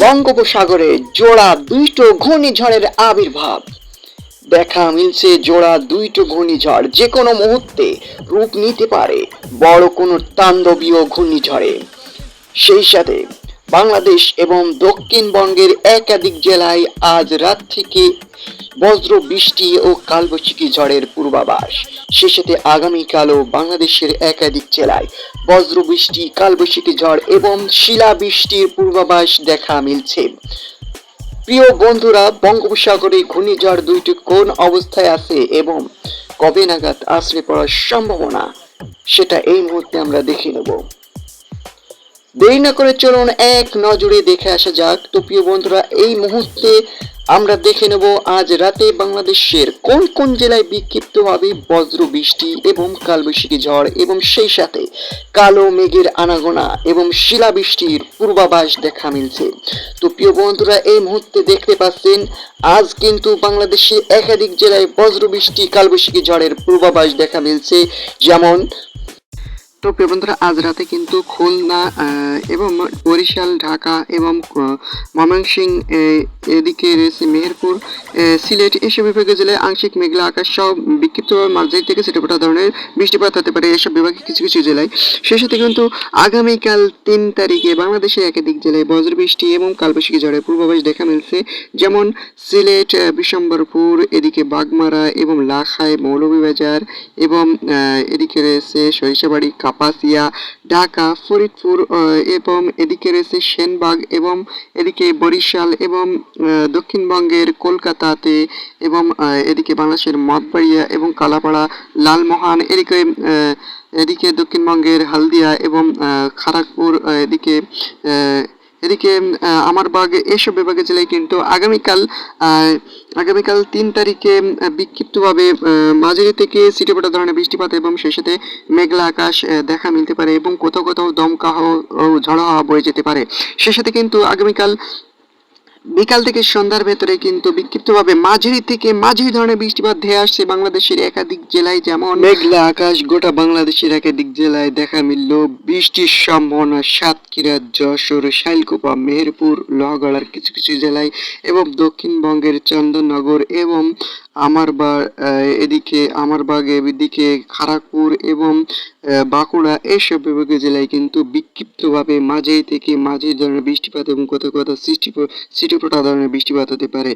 বঙ্গোপসাগরে জোড়া দুইটো ঘূর্ণিঝড়ের আবির্ভাব। দেখা মিলছে জোড়া দুইটো ঘূর্ণিঝড় যে কোনো মুহূর্তে রূপ নিতে পারে বড় কোনো তাণ্ডবীয় ঘূর্ণিঝড়ে। সেই সাথে বাংলাদেশ এবং দক্ষিণবঙ্গের একাধিক জেলায় আজ রাত থেকে বজ্র, বৃষ্টি ও কালবৈশাখী ঝড়ের পূর্বাভাস। সে সাথে আগামীকালও বাংলাদেশের একাধিক জেলায় বজ্র, বৃষ্টি, কালবৈশাখী ঝড় এবং শিলা বৃষ্টির পূর্বাভাস দেখা মিলছে। প্রিয় বন্ধুরা, বঙ্গোপসাগরে ঘূর্ণিঝড় দুইটি কোন অবস্থায় আছে এবং কবে নাগাদ আশ্রয় পড়ার সম্ভাবনা, সেটা এই মুহূর্তে আমরা দেখে নেব। দেরি না করে চলুন এক নজরে দেখে আসা যাক। তো প্রিয় বন্ধুরা, এই মুহূর্তে আমরা দেখে নেব আজ রাতে বাংলাদেশের কোন কোন জেলায় বিক্ষিপ্ত হবে বজ্র, বৃষ্টি এবং কালবৈশাখী ঝড় এবং সেই সাথে কালো মেঘের আনাগোনা এবং শিলাবৃষ্টির পূর্বাভাস দেখা মিলছে। তো প্রিয় বন্ধুরা, এই মুহূর্তে দেখতে পাচ্ছেন, আজ কিন্তু বাংলাদেশে একাধিক জেলায় বজ্র, বৃষ্টি, কালবৈশাখী ঝড়ের পূর্বাভাস দেখা মিলছে। যেমন তো প্রিয় বন্ধুরা, আজ রাতে কিন্তু খুলনা এবং বরিশাল, ঢাকা এবং ময়মনসিং এদিকে রয়েছে মেহেরপুর সিলেট, এসব বিভাগের জেলায় আংশিক মেঘলা আকাশ সহ বিক্ষিপ্ত মাঝারি থেকে ছোটপোটা ধরনের বৃষ্টিপাত হতে পারে এসব বিভাগে কিছু কিছু জেলায়। সেই সাথে কিন্তু আগামীকাল তিন তারিখে বাংলাদেশের একাধিক জেলায় বজ্রবৃষ্টি এবং কালবৈশাখী ঝড়ের পূর্বাভাস দেখা মিলছে। যেমন সিলেট বিশম্বরপুর, এদিকে বাগমারা এবং লাখাই, মৌলভীবাজার এবং এদিকে রয়েছে সরিষাবাড়ি কাপাসিয়া ঢাকা ফরিদপুর এবং এদিকে রয়েছে সেনবাগ এবং এদিকে বরিশাল এবং দক্ষিণবঙ্গের কলকাতাতে এবং এদিকে বাংলাদেশের মঠবাড়িয়া এবং কালাপাড়া লালমোহন এদিকে এদিকে দক্ষিণবঙ্গের হালদিয়া এবং খড়গপুর এদিকে এদিকে আমার বাগ, এসব বিভাগে জেলায় কিন্তু আগামীকাল আগামীকাল তিন তারিখে বিক্ষিপ্তভাবে মাঝারি থেকে ছিটেফোঁটা ধরনের বৃষ্টিপাত এবং সেই সাথে মেঘলা আকাশ দেখা মিলতে পারে এবং কোথাও কোথাও দমকা ও ঝড়ো হাওয়া বয়ে যেতে পারে। সেই সাথে কিন্তু আগামীকাল বিকাল থেকে সন্ধ্যার ভেতরে কিন্তু বিক্ষিপ্তভাবে মাঝারি থেকে মাঝারি ধরনের বৃষ্টিপাত ধেয়ে আসছে বাংলাদেশের একাধিক জেলায় যেমন মেঘলা আকাশ গোটা বাংলাদেশের একাধিক জেলায় দেখা মিলল বৃষ্টির সম্ভাবনা সাতক্ষীরা, যশোর, শাইলকুপা, মেহেরপুর, লোহাগড়ার কিছু কিছু জেলায় এবং দক্ষিণবঙ্গের চন্দননগর এবং আমারবাগ এদিকে, আমার বাগে, এদিকে খারাপুর এবং বাঁকুড়া এইসব বিভাগীয় জেলায় কিন্তু বিক্ষিপ্তভাবে মাঝে থেকে মাঝে ধরনের বৃষ্টিপাত এবং কোথাও কোথাও সৃষ্টি সৃষ্টিপোটা ধরনের বৃষ্টিপাত হতে পারে।